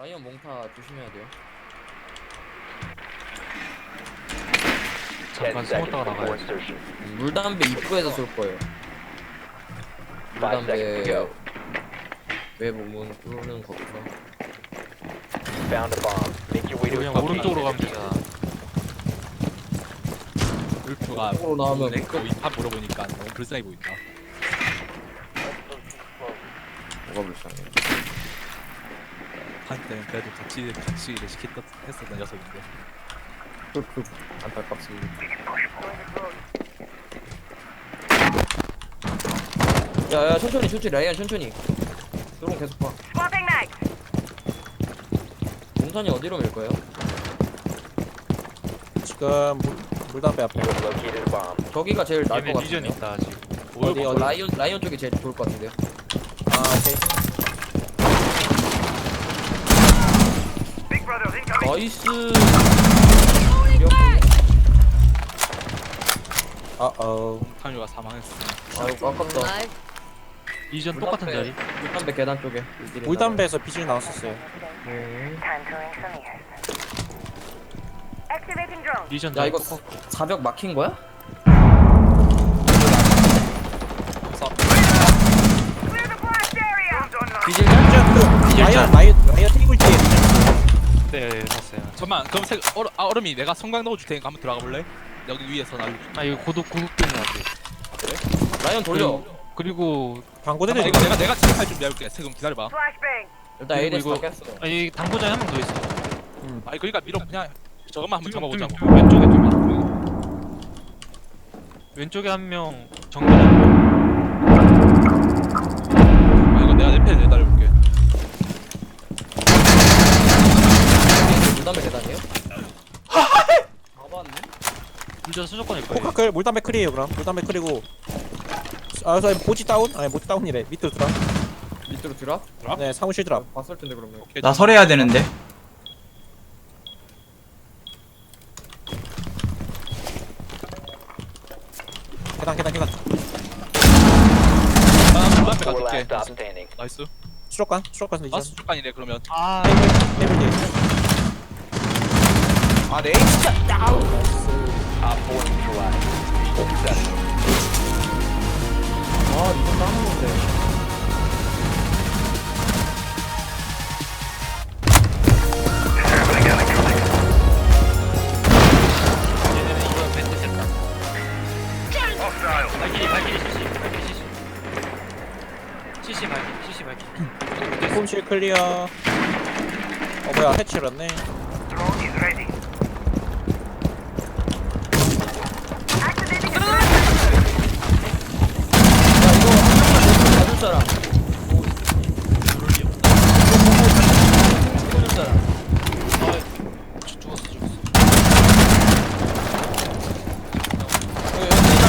라이언 몽타 조심해야 돼요. 잠깐 숨었다가 나가야지. 음, 물담배 입구에서 쏠 거예요. 물담배 go. 왜 보면 뚫는 to 그냥 오른쪽으로 되잖아. 울프가 나오면 거의 팝 물어보니까 너무 불쌍해 보인다. 뭐가 불쌍해. 한때는 그래도 같이 같이 일을 시켰던 했었던 녀석인데. 흑흑 안타깝습니다. 야야 천천히 천천히 라이언 천천히. 드론 계속 봐. Swapping. 몽탄이 어디로 밀 거예요? 지금 물, 물담배 앞에 You have located a bomb. 저기가 제일 나을 얘네 것 리전 같은데요. 있다 아직. 어디, 저 어디? 라이언 라이언 쪽이 제일 좋을 것 같은데요. 아 오케이 나이스. 어어 탄유가 사망했어. 아이고 아깝다. 리전 똑같은 자리. 물담배 계단 쪽에. 물담배에서 비질 나왔었어요 네. Time to ring some ears. Activating drone. 리전 야 자리 이거 똑같고. 사벽 막힌 거야? Clear the blast area. Drones online. 비질 비질 라이언 라이언 라이언 테이블 뒤에 비질 네, 봤어요. 잠만, 그럼 색 얼음, 아, 얼음이 내가 성광 넣어줄 테니까 한번 들어가 볼래? 여기 위에서 나. 아 이거 고독 고독 되는 것 같아. 라이언 돌려. 그리고 아, 이거 내가 내가 체크할 준비해볼게. 지금 기다려봐. 일단 그리고 에이데스 이거- 다 깼어. 아니 당구장에 한 명 더 있어. 아니 그러니까 밀어 그냥 저것만 한번 잡아보자고. 왼쪽에 두 명. 왼쪽에 한 명, 정면에 한 명. 아 이거 내가 내 펜을 내달려볼게. 물담배 계단이에요? 진짜 수족관일 거예요. 포카클 물담배 클이에요 그럼 물담배 클이고 아저 보지 다운? 아니 보지 다운이래 밑으로 드랍 밑으로 드랍? 네 사무실 드랍 봤을 텐데 그러면. 나 설해야 되는데 계단 계단 계단 아 물담배 Four 가줄게. last stop standing. 나이스. 수족관 수족관 아 리전 수족관이래 그러면. 아, 테이블 테이블 뒤에 발길이, 발길이, CC, 발길이, CC. CC 발길이, CC 발길이. 홈실 클리어 어 뭐야 해치렸네 blast. 야 이거 한 명만 내좀 봐줄 사람. 봐줄 사람. 죽었어 죽었어. 어, 여기 있다.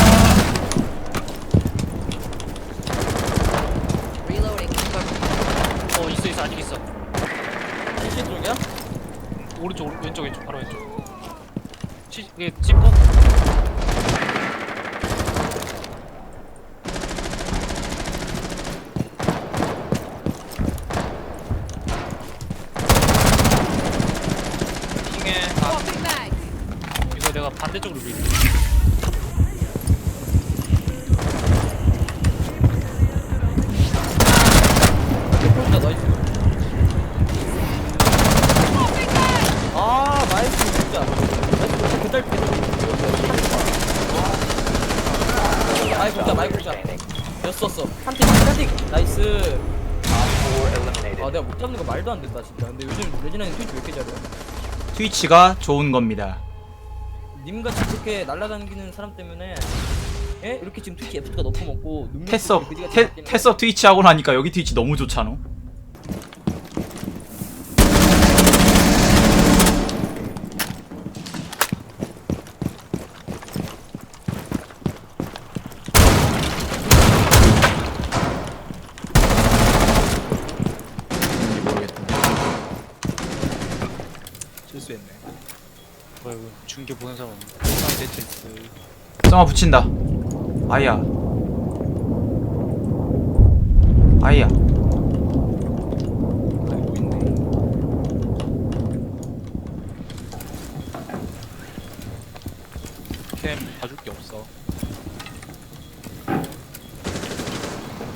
Reloading. 어, 있어, 있어, 아직 있어. PC 쪽이야? 오른쪽, 오른- 왼쪽, 왼쪽, 바로 왼쪽. 치, 이게 찜포? 킹해. 아, Swapping mags. 이거 내가 반대쪽으로 밀. 진짜 나이스. 아 나이스 진짜. 나이스 그딸 마이크 진짜 마이크 진짜. Standing. 였었어. 한팀 한팀 나이스. Op 4 eliminated. 아 내가 못 잡는 거 말도 안 된다 진짜. 근데 요즘 레진아님 트위치 왜 이렇게 잘해? 트위치가 좋은 겁니다 님같이 그렇게 날라다니는 사람 때문에 예? 이렇게 지금 트위치 F가 높고 먹고 테, 바뀌는 테스업 트위치 하고 나니까 여기 트위치 너무 좋잖아 아이고 중계 보는 사람 없네. 아, 대체 있어. 썸아 붙인다 아이야 아이야 아이고 있네. 캠 봐줄 게 없어.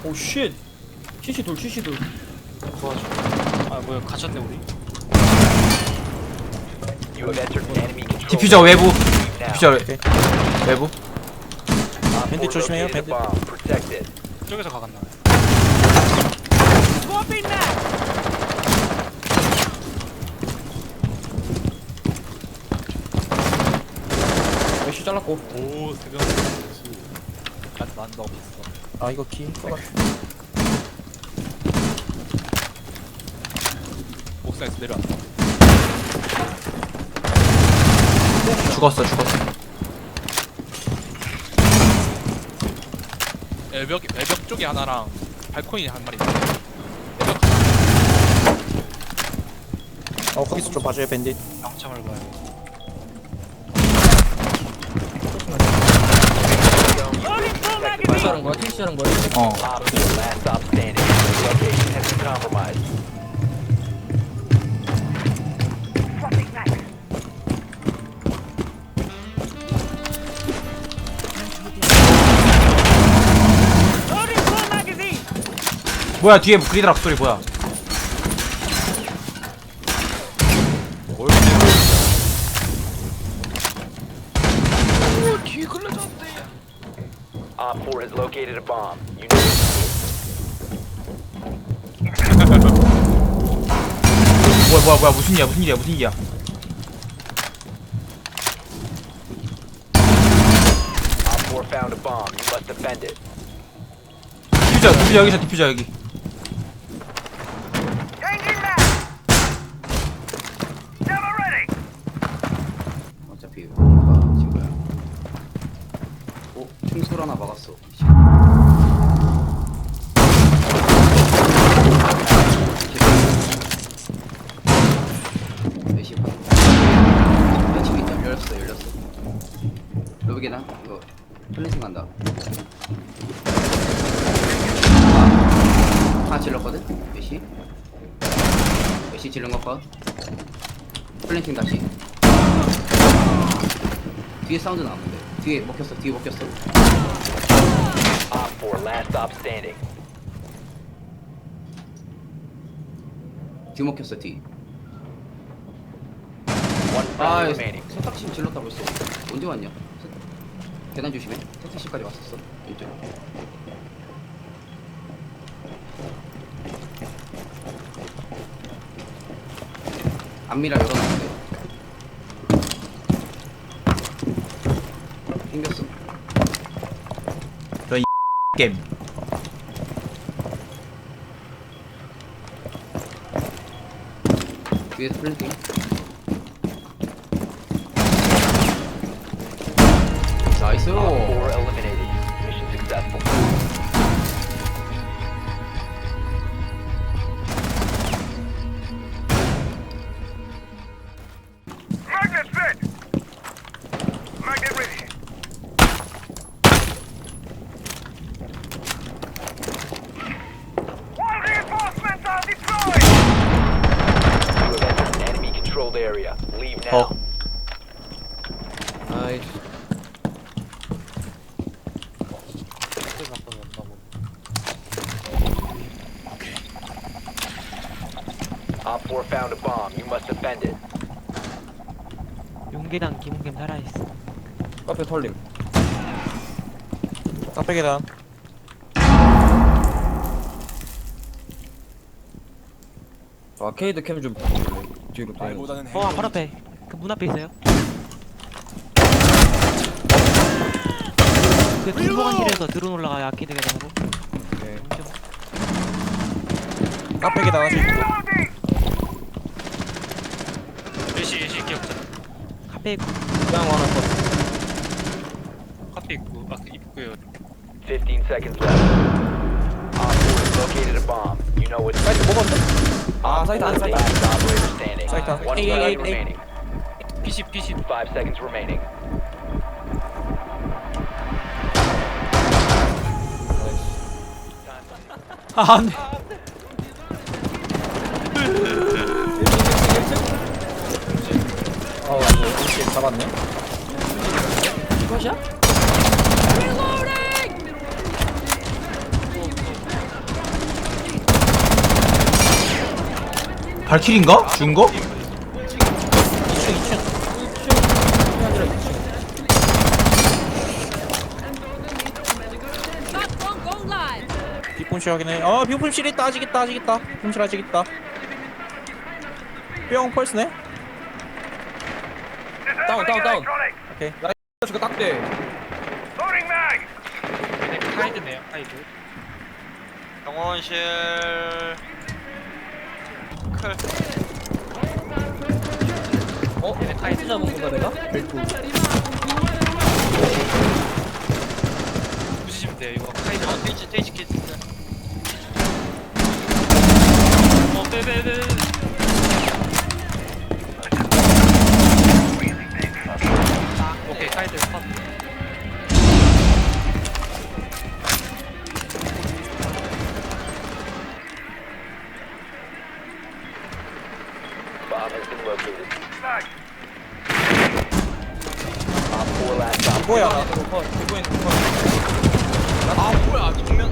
오 쉣. 시시돌 시시돌. 도와줘. 아 뭐야 갇혔네 우리. 디퓨저 외부. 디퓨저 오케이. 외부. 4 조심해요. Protected. 저쪽에서 가갔나? 잘랐고. 오 세경 난난 너무 있어. 아 이거 키 옥상에서 내려왔다 죽었어 죽었어. 외벽 외벽 쪽에 하나랑 발코니 한 마리. 외벽 어 거기서 좀 봐줘요 밴딧 영창을 봐야 Protected by 트위치 하는 거야 트위치 하는 거야 어. Op 4 last stop standing. Location has been compromised. 뭐야 뒤에 그리드락 소리 뭐야 Op 4 has located a bomb. You need 뭐야 뭐야 뭐야 무슨 일이야 무슨 일이야 무슨 일이야 Op 4 found a bomb. You must defend it. 디퓨저 디퓨저 여기서 디퓨저 여기 로비게나? 이거 플랜팅 간다. 아, 하나 질렀거든? 몇 시? 몇시 질른 것 봐. 플랜팅 다시. 뒤에 사운드 나는데 뒤에 먹혔어 뒤에 먹혔어 Op 4 last stop standing. 뒤에 먹혔어 뒤 One 아, friendly remaining. 세탁실 질렀다 벌써 언제 왔냐? 세... 계단 조심해. 세탁실까지 왔었어. 왼쪽. 앞미라 열어놨는데 생겼어 게임. 위에서 플랜팅 Op four eliminated. Mission successful. Magnet set. Magnet ready. Are destroyed. Enemy controlled area. Leave now. Oh. Nice. Must defend it. 용계랑 김은겸 살아있어. 카페 털림 깜빡 계단 아케이드 캠 좀 뒤로 돌려 어, 바로 앞에. 그 문 앞에 있어요. 그 중보관실에서 드론 올라가요, 아키드 계단으로. 네. 깜빡 계단 하나씩 있고 Reloading. 예시 예시 기억자 카페 있고. 그냥 하나 더 카페 있고 아 입구에 15 seconds left. Op 4 has located a bomb. You know it's 사이트 먹었는데? 아 Op 사이트 4안 사이트 안 last operator standing. Saita. One Hey, hey, hey, hey. remaining. PC PC 5 seconds remaining. 아 안돼 어 혹시 잡았네 컷이야? 발킬인가? 죽은 거? 2층 2층 아니라 2층 뒷분실 확인해 어 뒷분실 있다 아직 있다 아직 있다 뒷분실 아직 있다 뿅 펄스네 다운 다운 다운. 오케이. 저거 딱대. 얘네 카이드네요 카이드. 영원실. 클. 어? 얘네 카이드 카이드 잡은 건가 내가? 별도 부시시면 돼요 이거. 카이드 어 트위치 트위치 키트 어 네네네 가야 될 것 같아. 뭐야? 어, 아 뭐야? 분명.